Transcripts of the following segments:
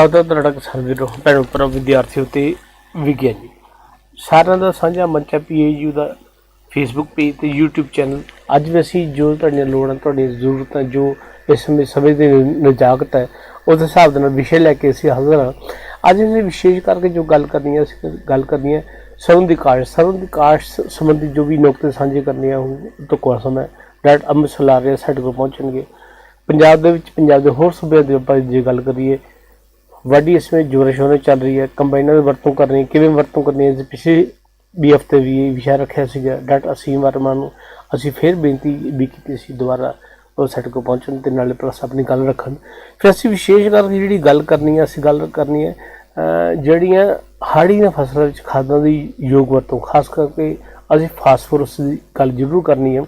ਸਵਾਗਤ ਹੈ ਤੁਹਾਡਾ ਕਿਸਾਨ ਵੀਰੋ ਭੈਣੋ ਭਰਾ ਵਿਦਿਆਰਥੀਓ ਤੇ ਵਿਗਿਆਨੀ ਸਾਰਿਆਂ ਦਾ ਸਾਂਝਾ ਮੰਚ ਹੈ ਪੀਏਯੂ ਦਾ ਫੇਸਬੁੱਕ ਪੇਜ ਤੇ YouTube ਚੈਨਲ ਅੱਜ ਵੀ ਅਸੀਂ ਜੋ ਤੁਹਾਡੀਆਂ ਲੋੜਾਂ, ਤੁਹਾਡੀਆਂ ਜ਼ਰੂਰਤਾਂ, ਜੋ ਇਸ ਸਮੇਂ ਸਮੇਂ ਦੀ ਨਜਾਕਤ ਹੈ, ਉਸ ਹਿਸਾਬ ਦੇ ਨਾਲ ਵਿਸ਼ੇ ਲੈ ਕੇ ਅਸੀਂ ਹਾਜ਼ਰ ਹਾਂ। ਅੱਜ ਅਸੀਂ ਵਿਸ਼ੇਸ਼ ਕਰਕੇ ਜੋ ਗੱਲ ਕਰਨੀ ਹੈ, ਅਸੀਂ ਗੱਲ ਕਰਨੀ ਹੈ ਸਰੋਂ ਦੀ ਕਾਸ਼। ਸਰੋਂ ਦੀ ਕਾਸ਼ ਸੰਬੰਧੀ ਜੋ ਵੀ ਨੁਕਤੇ ਸਾਂਝੇ ਕਰਨੇ ਆ ਉਹ ਤੋਂ ਕੋਲ ਸਮਾਂ ਡਾਟ ਅੰਮ੍ਰਿਤ ਸਲਾਰੀਆ ਸਾਡੇ ਕੋਲ ਪਹੁੰਚਣਗੇ। ਪੰਜਾਬ ਦੇ ਵਿੱਚ, ਪੰਜਾਬ ਦੇ ਹੋਰ ਸੂਬਿਆਂ ਦੇ ਆਪਾਂ ਜੇ ਗੱਲ ਕਰੀਏ ਵਾਢੀ ਇਸ ਵਿੱਚ ਜ਼ੋਰ ਸ਼ੋਰ ਚੱਲ ਰਹੀ ਹੈ। ਕੰਬਾਈਨਰ ਦੀ ਵਰਤੋਂ ਕਰਨੀ ਕਿਵੇਂ ਵਰਤੋਂ ਕਰਨੀ ਹੈ? ਪਿਛਲੇ ਵੀ ਹਫ਼ਤੇ ਵੀ ਇਹ ਵਿਸ਼ਾ ਰੱਖਿਆ ਸੀਗਾ ਡਾਕਟਰ ਅਸੀਮ ਵਰਮਾ ਨੂੰ। ਅਸੀਂ ਫਿਰ ਬੇਨਤੀ ਵੀ ਕੀਤੀ ਸੀ ਦੁਬਾਰਾ ਉਹ ਸਾਡੇ ਕੋਲ ਪਹੁੰਚਣ ਤੇ ਨਾਲੇ ਪਲੱਸ ਆਪਣੀ ਗੱਲ ਰੱਖਣ। ਫਿਰ ਅਸੀਂ ਵਿਸ਼ੇਸ਼ ਕਰਕੇ ਜਿਹੜੀ ਗੱਲ ਕਰਨੀ ਹੈ, ਅਸੀਂ ਗੱਲ ਕਰਨੀ ਹੈ ਜਿਹੜੀਆਂ ਹਾੜੀ ਦੀਆਂ ਫਸਲਾਂ ਵਿੱਚ ਖਾਦਾਂ ਦੀ ਯੋਗ ਵਰਤੋਂ, ਖਾਸ ਕਰਕੇ ਅਸੀਂ ਫਾਸਫੋਰਸ ਦੀ ਗੱਲ ਜ਼ਰੂਰ ਕਰਨੀ ਹੈ।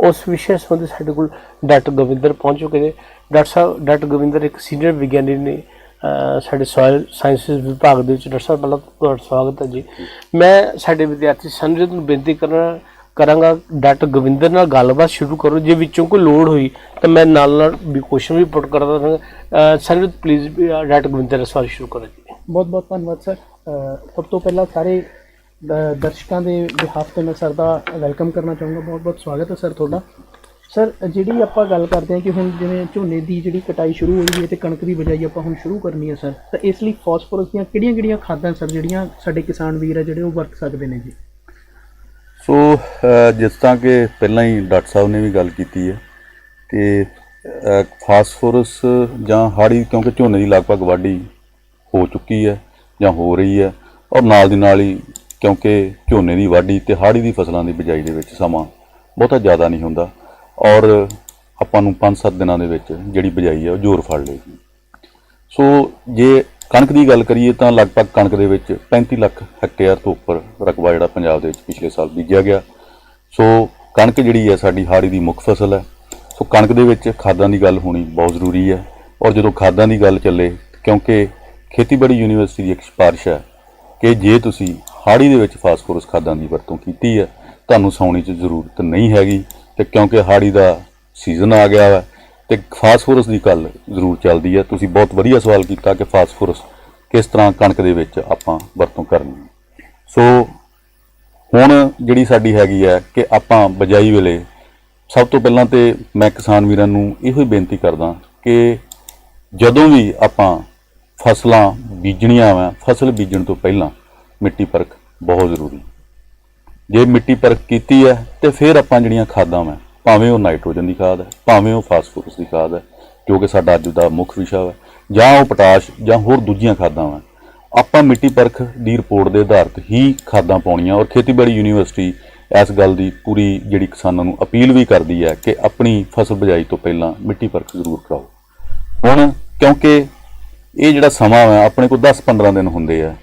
ਉਸ ਵਿਸ਼ੇ ਸੰਬੰਧੀ ਸਾਡੇ ਕੋਲ ਡਾਕਟਰ ਗੋਵਿੰਦਰ ਪਹੁੰਚ ਚੁੱਕੇ ਨੇ। ਡਾਕਟਰ ਸਾਹਿਬ, ਡਾਕਟਰ ਗੋਵਿੰਦਰ ਇੱਕ ਸੀਨੀਅਰ ਵਿਗਿਆਨੀ ਨੇ ਸਾਡੇ ਸੋਇਲ ਸਾਇੰਸਿਸ ਵਿਭਾਗ ਦੇ ਵਿੱਚ ਡਾਕਟਰ ਸਾਹਿਬ, ਪਹਿਲਾਂ ਤੁਹਾਡਾ ਸਵਾਗਤ ਹੈ ਜੀ। ਮੈਂ ਸਾਡੇ ਵਿਦਿਆਰਥੀ ਸੰਜਤ ਨੂੰ ਬੇਨਤੀ ਕਰਨਾ, ਕਰਾਂਗਾ, ਡਾਕਟਰ ਗੋਵਿੰਦਰ ਨਾਲ ਗੱਲਬਾਤ ਸ਼ੁਰੂ ਕਰੋ, ਜੇ ਵਿੱਚੋਂ ਕੋਈ ਲੋੜ ਹੋਈ ਤਾਂ ਮੈਂ ਨਾਲ ਨਾਲ ਵੀ ਕੁਐਸਚਨ ਵੀ ਪੁੱਟ ਕਰਦਾ ਰਹਾਂਗਾ। ਸੰਜਤ ਪਲੀਜ਼ ਡਾਕਟਰ ਗੋਵਿੰਦਰ ਦਾ ਸਵਾਲ ਸ਼ੁਰੂ ਕਰੋ ਜੀ। ਬਹੁਤ ਬਹੁਤ ਧੰਨਵਾਦ ਸਰ ਸਭ ਤੋਂ ਪਹਿਲਾਂ ਸਾਰੇ ਦਰਸ਼ਕਾਂ ਦੇ ਬਿਹਾਫ ਤੇ ਮੈਂ ਸਰ ਦਾ ਵੈਲਕਮ ਕਰਨਾ ਚਾਹੂੰਗਾ। ਬਹੁਤ ਬਹੁਤ ਸਵਾਗਤ ਹੈ ਸਰ ਤੁਹਾਡਾ। ਸਰ, ਜਿਹੜੀ ਆਪਾਂ ਗੱਲ ਕਰਦੇ ਹਾਂ ਕਿ ਹੁਣ ਜਿਵੇਂ ਝੋਨੇ ਦੀ ਜਿਹੜੀ ਕਟਾਈ ਸ਼ੁਰੂ ਹੋਈ ਹੈ ਤੇ ਕਣਕ ਦੀ ਬਜਾਈ ਆਪਾਂ ਹੁਣ ਸ਼ੁਰੂ ਕਰਨੀ ਹੈ, ਸਰ, ਤਾਂ ਇਸ ਲਈ ਫਾਸਫੋਰਸ ਦੀਆਂ ਕਿਹੜੀਆਂ-ਕਿਹੜੀਆਂ ਖਾਦਾਂ ਸਰ, ਜਿਹੜੀਆਂ ਸਾਡੇ ਕਿਸਾਨ ਵੀਰ ਆ ਜਿਹੜੇ ਉਹ ਵਰਤ ਸਕਦੇ ਨੇ ਜੀ? ਸੋ ਜਿਸ ਤਰ੍ਹਾਂ ਕਿ ਪਹਿਲਾਂ ਹੀ ਡਾਕਟਰ ਸਾਹਿਬ ਨੇ ਵੀ ਗੱਲ ਕੀਤੀ ਹੈ ਕਿ ਫਾਸਫੋਰਸ ਜਾਂ ਹਾੜੀ, ਕਿਉਂਕਿ ਝੋਨੇ ਦੀ ਲਗਭਗ ਵਾਢੀ ਹੋ ਚੁੱਕੀ ਹੈ ਜਾਂ ਹੋ ਰਹੀ ਹੈ ਔਰ ਨਾਲ ਦੀ ਨਾਲ ਹੀ ਕਿਉਂਕਿ ਝੋਨੇ ਦੀ ਵਾਢੀ ਤੇ ਹਾੜੀ ਦੀ ਫਸਲਾਂ ਦੀ ਬਿਜਾਈ ਦੇ ਵਿੱਚ ਸਮਾਂ ਬਹੁਤਾ ਜ਼ਿਆਦਾ ਨਹੀਂ ਹੁੰਦਾ। ਔਰ ਆਪਾਂ ਨੂੰ 5-7 ਦਿਨਾਂ ਦੇ ਵਿੱਚ ਜਿਹੜੀ ਬਿਜਾਈ ਹੈ ਉਹ ਜ਼ੋਰ ਫੜ ਲਏਗੀ। ਸੋ ਜੇ ਕਣਕ ਦੀ ਗੱਲ ਕਰੀਏ ਤਾਂ ਲਗਭਗ ਕਣਕ ਦੇ ਵਿੱਚ 35 ਲੱਖ ਹੈਕਟੇਅਰ ਤੋਂ ਉੱਪਰ ਰਕਬਾ ਜਿਹੜਾ ਪੰਜਾਬ ਦੇ ਵਿੱਚ ਪਿਛਲੇ ਸਾਲ ਬੀਜਿਆ ਗਿਆ। ਸੋ ਕਣਕ ਜਿਹੜੀ ਹੈ ਸਾਡੀ ਹਾੜੀ ਦੀ ਮੁੱਖ ਫਸਲ ਹੈ ਸੋ ਕਣਕ ਦੇ ਵਿੱਚ ਖਾਦਾਂ ਦੀ ਗੱਲ ਹੋਣੀ ਬਹੁਤ ਜ਼ਰੂਰੀ ਹੈ ਔਰ ਜਦੋਂ ਖਾਦਾਂ ਦੀ ਗੱਲ ਚੱਲੇ, ਕਿਉਂਕਿ ਖੇਤੀਬਾੜੀ ਯੂਨੀਵਰਸਿਟੀ ਦੀ ਇੱਕ ਸਿਫਾਰਿਸ਼ ਹੈ ਕਿ ਜੇ ਤੁਸੀਂ ਹਾੜੀ ਦੇ ਵਿੱਚ ਫਾਸਫੋਰਸ ਖਾਦਾਂ ਦੀ ਵਰਤੋਂ ਕੀਤੀ ਹੈ ਤੁਹਾਨੂੰ ਸਾਉਣੀ 'ਚ ਜ਼ਰੂਰਤ ਨਹੀਂ ਹੈਗੀ। ਤੇ ਕਿਉਂਕਿ ਹਾੜੀ ਦਾ ਸੀਜ਼ਨ ਆ ਗਿਆ ਵਾ, ਤੇ ਫਾਸਫੋਰਸ ਦੀ ਗੱਲ ਜ਼ਰੂਰ ਚੱਲਦੀ ਹੈ ਤੁਸੀਂ ਬਹੁਤ ਵਧੀਆ ਸਵਾਲ ਕੀਤਾ ਕਿ ਫਾਸਫੋਰਸ ਕਿਸ ਤਰ੍ਹਾਂ ਕਣਕ ਦੇ ਵਿੱਚ ਆਪਾਂ ਵਰਤੋਂ ਕਰਨੀ ਸੋ ਹੁਣ ਜਿਹੜੀ ਸਾਡੀ ਹੈਗੀ ਹੈ ਕਿ ਆਪਾਂ ਬਜਾਈ ਵੇਲੇ ਸਭ ਤੋਂ ਪਹਿਲਾਂ ਤੇ ਮੈਂ ਕਿਸਾਨ ਵੀਰਾਂ ਨੂੰ ਇਹੋ ਹੀ ਬੇਨਤੀ ਕਰਦਾ ਕਿ ਜਦੋਂ ਵੀ ਆਪਾਂ ਫਸਲਾਂ ਬੀਜਣੀਆਂ ਵਾ, ਫਸਲ ਬੀਜਣ ਤੋਂ ਪਹਿਲਾਂ ਮਿੱਟੀ ਪਰਖ ਬਹੁਤ ਜ਼ਰੂਰੀ ਜੇ ਮਿੱਟੀ ਪਰਖ ਕੀਤੀ ਹੈ, ਤੇ ਫਿਰ ਆਪਾਂ ਜਿਹੜੀਆਂ ਖਾਦਾਂ ਵਾ, ਭਾਵੇਂ ਉਹ ਨਾਈਟ੍ਰੋਜਨ ਦੀ ਖਾਦ ਹੈ, ਭਾਵੇਂ ਉਹ ਫਾਸਫੋਰਸ ਦੀ ਖਾਦ ਹੈ, ਜੋ ਕਿ ਸਾਡਾ ਅੱਜ ਦਾ ਮੁੱਖ ਵਿਸ਼ਾ ਹੈ, ਜਾਂ ਉਹ ਪੋਟਾਸ਼, ਜਾਂ ਹੋਰ ਦੂਜੀਆਂ ਖਾਦਾਂ ਵਾ, ਆਪਾਂ ਮਿੱਟੀ ਪਰਖ ਦੀ ਰਿਪੋਰਟ ਦੇ ਆਧਾਰ ਤੇ ਹੀ ਖਾਦਾਂ ਪਾਉਣੀਆਂ, ਔਰ ਖੇਤੀਬਾੜੀ ਯੂਨੀਵਰਸਿਟੀ ਇਸ ਗੱਲ ਦੀ ਪੂਰੀ ਜਿਹੜੀ ਕਿਸਾਨਾਂ ਨੂੰ ਅਪੀਲ ਵੀ ਕਰਦੀ ਹੈ ਕਿ ਆਪਣੀ ਫਸਲ ਬਜਾਈ ਤੋਂ ਪਹਿਲਾਂ ਮਿੱਟੀ ਪਰਖ ਜ਼ਰੂਰ ਕਰਾਓ। ਹੁਣ, ਕਿਉਂਕਿ ਇਹ ਜਿਹੜਾ ਸਮਾਂ ਹੈ ਆਪਣੇ ਕੋਲ 10-15 ਦਿਨ ਹੁੰਦੇ ਆ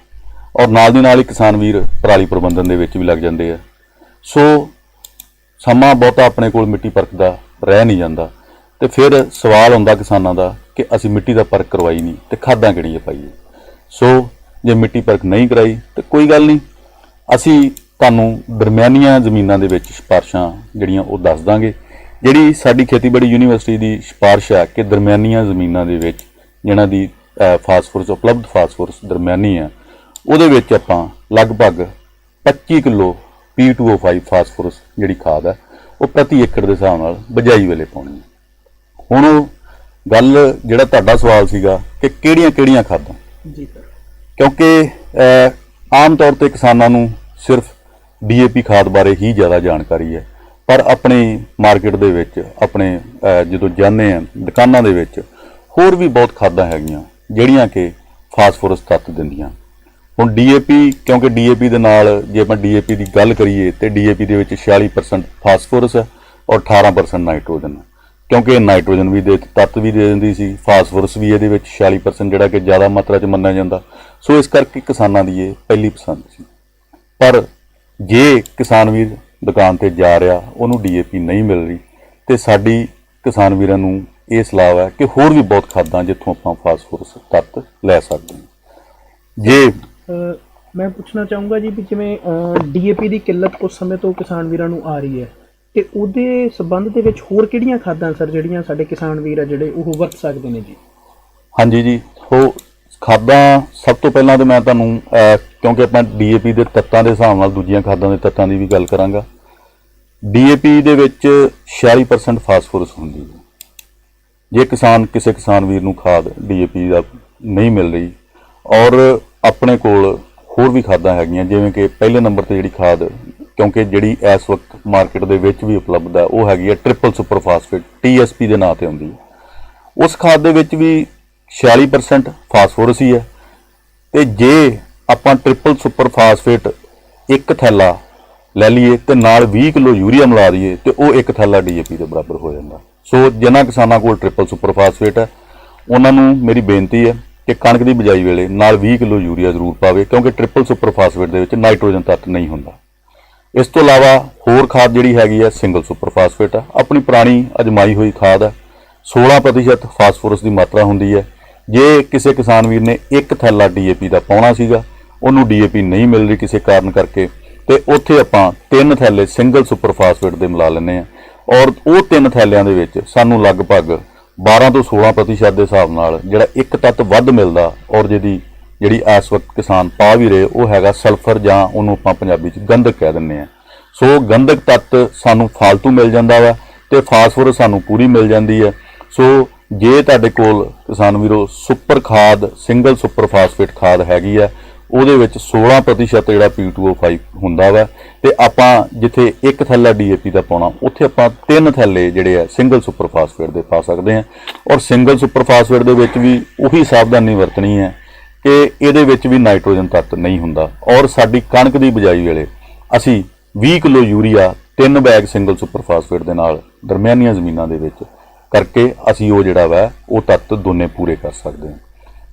ਔਰ ਨਾਲ ਦੀ ਨਾਲ ਹੀ ਕਿਸਾਨ ਵੀਰ ਪਰਾਲੀ ਪ੍ਰਬੰਧਨ ਦੇ ਵਿੱਚ ਵੀ ਲੱਗ ਜਾਂਦੇ ਆ। ਸੋ ਸਮਾਂ ਬਹੁਤਾ ਆਪਣੇ ਕੋਲ ਮਿੱਟੀ ਪਰਖ ਦਾ ਰਹਿ ਨਹੀਂ ਜਾਂਦਾ। ਤੇ ਫਿਰ ਸਵਾਲ ਹੁੰਦਾ ਕਿਸਾਨਾਂ ਦਾ ਕਿ ਅਸੀਂ ਮਿੱਟੀ ਦਾ ਪਰਖ ਕਰਵਾਈ ਨਹੀਂ ਤੇ ਖਾਦਾਂ ਕਿਹੜੀਆਂ ਪਾਈਏ? ਸੋ ਜੇ ਮਿੱਟੀ ਪਰਖ ਨਹੀਂ ਕਰਾਈ ਤੇ ਕੋਈ ਗੱਲ ਨਹੀਂ। ਅਸੀਂ ਤੁਹਾਨੂੰ ਦਰਮਿਆਨੀਆਂ ਜ਼ਮੀਨਾਂ ਦੇ ਵਿੱਚ ਸਿਫਾਰਸ਼ਾਂ ਜਿਹੜੀਆਂ ਉਹ ਦੱਸ ਦਾਂਗੇ। ਜਿਹੜੀ ਸਾਡੀ ਖੇਤੀਬਾੜੀ ਯੂਨੀਵਰਸਿਟੀ ਦੀ ਸਿਫਾਰਸ਼ ਹੈ ਕਿ ਦਰਮਿਆਨੀਆਂ ਜ਼ਮੀਨਾਂ ਦੇ ਵਿੱਚ ਜਿਹਨਾਂ ਦੀ ਅਹ, ਫਾਸਫੋਰਸ ਉਪਲਬਧ ਫਾਸਫੋਰਸ ਦਰਮਿਆਨੀ ਹੈ ਉਹਦੇ ਵਿੱਚ ਆਪਾਂ ਲਗਭਗ 25 ਕਿਲੋ P2O5 ਫਾਸਫੋਰਸ ਜਿਹੜੀ ਖਾਦ ਹੈ ਉਹ ਪ੍ਰਤੀ ਏਕੜ ਦੇ ਹਿਸਾਬ ਨਾਲ ਬਜਾਈ ਵੇਲੇ ਪਾਉਣੀ ਹੈ ਹੁਣ ਉਹ ਗੱਲ ਜਿਹੜਾ ਤੁਹਾਡਾ ਸਵਾਲ ਸੀਗਾ ਕਿ ਕਿਹੜੀਆਂ-ਕਿਹੜੀਆਂ ਖਾਦਾਂ? ਜੀ ਸਰ। ਕਿਉਂਕਿ ਆਮ ਤੌਰ ਤੇ ਕਿਸਾਨਾਂ ਨੂੰ ਸਿਰਫ ਡੀਏਪੀ ਖਾਦ ਬਾਰੇ ਹੀ ਜ਼ਿਆਦਾ ਜਾਣਕਾਰੀ ਹੈ ਪਰ ਆਪਣੀ ਮਾਰਕੀਟ ਦੇ ਵਿੱਚ ਆਪਣੇ ਜਦੋਂ ਜਾਂਦੇ ਆ ਦੁਕਾਨਾਂ ਦੇ ਵਿੱਚ ਹੋਰ ਵੀ ਬਹੁਤ ਖਾਦਾਂ ਹੈਗੀਆਂ ਜਿਹੜੀਆਂ ਕਿ ਫਾਸਫੋਰਸ ਤੱਤ ਦਿੰਦੀਆਂ। ਹੁਣ ਡੀਏਪੀ ਕਿਉਂਕਿ ਡੀਏਪੀ ਦੇ ਨਾਲ ਜੇ ਆਪਾਂ ਡੀਏਪੀ ਦੀ ਗੱਲ ਕਰੀਏ ਤੇ ਡੀਏਪੀ ਦੇ ਵਿੱਚ 46% ਫਾਸਫੋਰਸ ਹੈ ਔਰ 18% ਨਾਈਟ੍ਰੋਜਨ ਹੈ। ਕਿਉਂਕਿ ਇਹ ਨਾਈਟ੍ਰੋਜਨ ਵੀ ਦੇ, ਤੱਤ ਵੀ ਦੇ ਦਿੰਦੀ ਸੀ ਫਾਸਫੋਰਸ ਵੀ ਇਹਦੇ ਵਿੱਚ 46% ਜਿਹੜਾ ਕਿ ਜ਼ਿਆਦਾ ਮਾਤਰਾ 'ਚ ਮੰਨਿਆ ਜਾਂਦਾ। ਸੋ ਇਸ ਕਰਕੇ ਕਿਸਾਨਾਂ ਦੀ ਇਹ ਪਹਿਲੀ ਪਸੰਦ ਸੀ। ਪਰ ਜੇ ਕਿਸਾਨ ਵੀਰ ਦੁਕਾਨ ਤੇ ਜਾ ਰਿਹਾ, ਉਹਨੂੰ ਡੀਏਪੀ ਨਹੀਂ ਮਿਲ ਰਹੀ, ਤੇ ਸਾਡੀ ਕਿਸਾਨ ਵੀਰਾਂ ਨੂੰ ਇਹ ਸਲਾਹ ਹੈ ਕਿ ਹੋਰ ਵੀ ਬਹੁਤ ਖਾਦਾਂ ਜਿੱਥੋਂ ਆਪਾਂ ਫਾਸਫੋਰਸ ਤੱਤ ਲੈ ਸਕਦੇ ਹਾਂ। ਜੇ ਮੈਂ ਪੁੱਛਣਾ ਚਾਹੂੰਗਾ ਜੀ ਵੀ ਜਿਵੇਂ ਡੀਏਪੀ ਦੀ ਕਿੱਲਤ ਕੁਝ ਸਮੇਂ ਤੋਂ ਕਿਸਾਨ ਵੀਰਾਂ ਨੂੰ ਆ ਰਹੀ ਹੈ, ਤੇ ਉਹਦੇ ਸਬੰਧ ਦੇ ਵਿੱਚ ਹੋਰ ਕਿਹੜੀਆਂ ਖਾਦਾਂ ਸਰ, ਜਿਹੜੀਆਂ ਸਾਡੇ ਕਿਸਾਨ ਵੀਰ ਆ ਜਿਹੜੇ ਉਹ ਵਰਤ ਸਕਦੇ ਨੇ ਜੀ? ਹਾਂਜੀ ਜੀ ਹੋ ਖਾਦਾਂ ਸਭ ਤੋਂ ਪਹਿਲਾਂ ਤਾਂ ਮੈਂ ਤੁਹਾਨੂੰ ਕਿਉਂਕਿ ਆਪਾਂ ਡੀਏਪੀ ਦੇ ਤੱਤਾਂ ਦੇ ਹਿਸਾਬ ਨਾਲ ਦੂਜੀਆਂ ਖਾਦਾਂ ਦੇ ਤੱਤਾਂ ਦੀ ਵੀ ਗੱਲ ਕਰਾਂਗਾ। ਡੀਏਪੀ ਦੇ ਵਿੱਚ 46% ਫਾਸਫੋਰਸ ਹੁੰਦੀ ਹੈ। ਜੇ ਕਿਸਾਨ, ਕਿਸੇ ਕਿਸਾਨ ਵੀਰ ਨੂੰ ਖਾਦ ਡੀਏਪੀ ਦਾ ਨਹੀਂ ਮਿਲ ਰਹੀ, ਔਰ ਆਪਣੇ ਕੋਲ ਹੋਰ ਵੀ ਖਾਦਾਂ ਹੈਗੀਆਂ, ਜਿਵੇਂ ਕਿ ਪਹਿਲੇ ਨੰਬਰ ਤੇ ਜਿਹੜੀ ਖਾਦ, ਕਿਉਂਕਿ ਜਿਹੜੀ ਇਸ ਵਕਤ ਮਾਰਕੀਟ ਦੇ ਵਿੱਚ ਵੀ ਉਪਲਬਧ ਹੈ, ਉਹ ਹੈਗੀ ਹੈ ਟ੍ਰਿਪਲ ਸੁਪਰ ਫਾਸਫੇਟ ਟੀਐਸਪੀ ਦੇ ਨਾਂ ਤੇ ਆਉਂਦੀ ਹੈ। ਉਸ ਖਾਦ ਦੇ ਵਿੱਚ ਵੀ 46% ਫਾਸਫੋਰਸ ਹੀ ਹੈ। ਤੇ ਜੇ ਆਪਾਂ ਟ੍ਰਿਪਲ ਸੁਪਰ ਫਾਸਫੇਟ ਇੱਕ ਥੈਲਾ ਲੈ ਲਈਏ ਤੇ ਨਾਲ 20 ਕਿਲੋ ਯੂਰੀਆ ਮਿਲਾ ਦਈਏ, ਤੇ ਉਹ ਇੱਕ ਥੈਲਾ ਡੀਏਪੀ ਦੇ ਬਰਾਬਰ ਹੋ ਜਾਂਦਾ। ਸੋ ਜਿਨ੍ਹਾਂ ਕਿਸਾਨਾਂ ਕੋਲ ਟ੍ਰਿਪਲ ਸੁਪਰ ਫਾਸਫੇਟ ਹੈ, ਉਹਨਾਂ ਨੂੰ ਮੇਰੀ ਬੇਨਤੀ ਹੈ ਕਿ ਕਣਕ ਦੀ ਬਿਜਾਈ ਵੇਲੇ ਨਾਲ 20 ਕਿਲੋ ਯੂਰੀਆ ਜ਼ਰੂਰ ਪਾਵੇ, ਕਿਉਂਕਿ ਟ੍ਰਿਪਲ ਸੁਪਰ ਫਾਸਫੇਟ ਦੇ ਵਿੱਚ ਨਾਈਟ੍ਰੋਜਨ ਤੱਤ ਨਹੀਂ ਹੁੰਦਾ। ਇਸ ਤੋਂ ਇਲਾਵਾ ਹੋਰ ਖਾਦ ਜਿਹੜੀ ਹੈਗੀ ਹੈ ਸਿੰਗਲ ਸੁਪਰ ਫਾਸਫੇਟ ਹੈ ਆਪਣੀ ਪੁਰਾਣੀ ਅਜਮਾਈ ਹੋਈ ਖਾਦ ਆ। 16% ਫਾਸਫੋਰਸ ਦੀ ਮਾਤਰਾ ਹੁੰਦੀ ਹੈ ਜੇ ਕਿਸੇ ਕਿਸਾਨ ਵੀਰ ਨੇ ਇੱਕ ਥੈਲਾ ਡੀਏਪੀ ਦਾ ਪਾਉਣਾ ਸੀਗਾ, ਉਹਨੂੰ ਡੀਏਪੀ ਨਹੀਂ ਮਿਲ ਰਹੀ ਕਿਸੇ ਕਾਰਨ ਕਰਕੇ, ਤੇ ਉੱਥੇ ਆਪਾਂ ਤਿੰਨ ਥੈਲੇ ਸਿੰਗਲ ਸੁਪਰ ਫਾਸਫੇਟ ਦੇ ਮਿਲਾ ਲੈਂਦੇ ਆ। ਔਰ ਉਹ ਤਿੰਨ ਥੈਲਿਆਂ ਦੇ ਵਿੱਚ ਸਾਨੂੰ ਲਗਭਗ 12 ਤੋਂ 16% ਦੇ ਹਿਸਾਬ ਨਾਲ ਜਿਹੜਾ ਇੱਕ ਤੱਤ ਵੱਧ ਮਿਲਦਾ ਔਰ ਜਿਹਦੀ ਜਿਹੜੀ ਇਸ ਵਕਤ ਕਿਸਾਨ ਪਾ ਵੀ ਰਹੇ, ਉਹ ਹੈਗਾ ਸਲਫਰ ਜਾਂ ਉਹਨੂੰ ਆਪਾਂ ਪੰਜਾਬੀ ਚ ਗੰਧਕ ਕਹਿ ਦਿੰਦੇ ਆ ਸੋ ਗੰਧਕ ਤੱਤ ਸਾਨੂੰ ਫਾਲਤੂ ਮਿਲ ਜਾਂਦਾ ਵਾ ਤੇ ਫਾਸਫੋਰਸ ਸਾਨੂੰ ਪੂਰੀ ਮਿਲ ਜਾਂਦੀ ਹੈ। ਸੋ ਜੇ ਤੁਹਾਡੇ ਕੋਲ ਕਿਸਾਨ ਵੀਰੋ ਸੁਪਰ ਖਾਦ, ਸਿੰਗਲ ਸੁਪਰ ਫਾਸਫੇਟ ਖਾਦ ਹੈਗੀ ਆ ਉਹਦੇ ਵਿੱਚ 16% ਜਿਹੜਾ P2O5 ਹੁੰਦਾ ਵਾ, ਤੇ ਆਪਾਂ ਜਿੱਥੇ ਇੱਕ ਥੈਲਾ DAP ਦਾ ਪਾਉਣਾ, ਉੱਥੇ ਆਪਾਂ ਤਿੰਨ ਥੈਲੇ ਜਿਹੜੇ ਆ ਸਿੰਗਲ ਸੁਪਰ ਫਾਸਫੇਟ ਦੇ ਪਾ ਸਕਦੇ ਆ ਔਰ ਸਿੰਗਲ ਸੁਪਰ ਫਾਸਫੇਟ ਦੇ ਵਿੱਚ ਵੀ ਉਹੀ ਸਾਵਧਾਨੀ ਵਰਤਣੀ ਹੈ ਕਿ ਇਹਦੇ ਵਿੱਚ ਵੀ ਨਾਈਟ੍ਰੋਜਨ ਤੱਤ ਨਹੀਂ ਹੁੰਦਾ। ਔਰ ਸਾਡੀ ਕਣਕ ਦੀ ਬਿਜਾਈ ਵੇਲੇ ਅਸੀਂ 20 ਕਿਲੋ ਯੂਰੀਆ, ਤਿੰਨ ਬੈਗ ਸਿੰਗਲ ਸੁਪਰ ਫਾਸਫੇਟ ਦੇ ਨਾਲ ਦਰਮਿਆਨੀਆਂ ਜ਼ਮੀਨਾਂ ਦੇ ਵਿੱਚ ਕਰਕੇ ਅਸੀਂ ਉਹ ਜਿਹੜਾ ਵਾ, ਉਹ ਤੱਤ ਦੋਨੇ ਪੂਰੇ ਕਰ ਸਕਦੇ ਹਾਂ।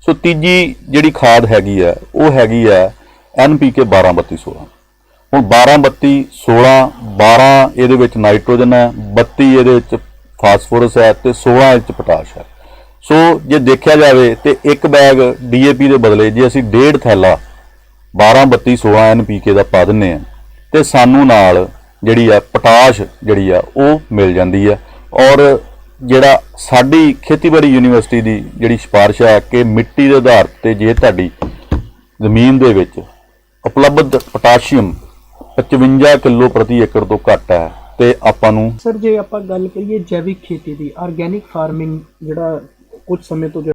ਸੋ ਤੀਜੀ ਜਿਹੜੀ ਖਾਦ ਹੈਗੀ ਆ ਉਹ ਹੈਗੀ ਆ NPK 123216 ਹੁਣ 1232 16 12 ਇਹਦੇ ਵਿੱਚ ਨਾਈਟ੍ਰੋਜਨ ਹੈ 32 ਇਹਦੇ ਵਿੱਚ ਫਾਸਫੋਰਸ ਹੈ ਤੇ 16 ਇਹਦੇ ਵਿੱਚ ਪੋਟਾਸ਼ ਹੈ। ਸੋ ਜੇ ਦੇਖਿਆ ਜਾਵੇ ਤੇ ਇੱਕ ਬੈਗ DAP ਦੇ ਬਦਲੇ ਜੇ ਅਸੀਂ ਡੇਢ ਥੈਲਾ 12 32 16 NPK ਦਾ ਪਾ ਦਿੰਨੇ ਆ ਤੇ ਸਾਨੂੰ ਨਾਲ ਜਿਹੜੀ ਆ ਪੋਟਾਸ਼ ਜਿਹੜੀ ਆ ਉਹ ਮਿਲ ਜਾਂਦੀ ਆ ਔਰ ਜਿਹੜਾ ਸਾਡੀ ਖੇਤੀਬਾੜੀ ਯੂਨੀਵਰਸਿਟੀ ਦੀ ਜਿਹੜੀ ਸਿਫਾਰਿਸ਼ ਹੈ ਕਿ ਮਿੱਟੀ ਦੇ ਆਧਾਰ ਤੇ ਜੇ ਤੁਹਾਡੀ ਜ਼ਮੀਨ ਦੇ ਵਿੱਚ ਉਪਲਬਧ ਪੋਟਾਸ਼ੀਅਮ 55 ਕਿਲੋ ਪ੍ਰਤੀ ਏਕੜ ਤੋਂ ਘੱਟ ਹੈ ਤੇ ਆਪਾਂ ਨੂੰ ਸਰ, ਜੇ ਆਪਾਂ ਗੱਲ ਕਰੀਏ ਜੈਵਿਕ ਖੇਤੀ ਦੀ, ਆਰਗੈਨਿਕ ਫਾਰਮਿੰਗ ਜਿਹੜਾ ਕੁਝ ਸਮੇਂ ਤੋਂ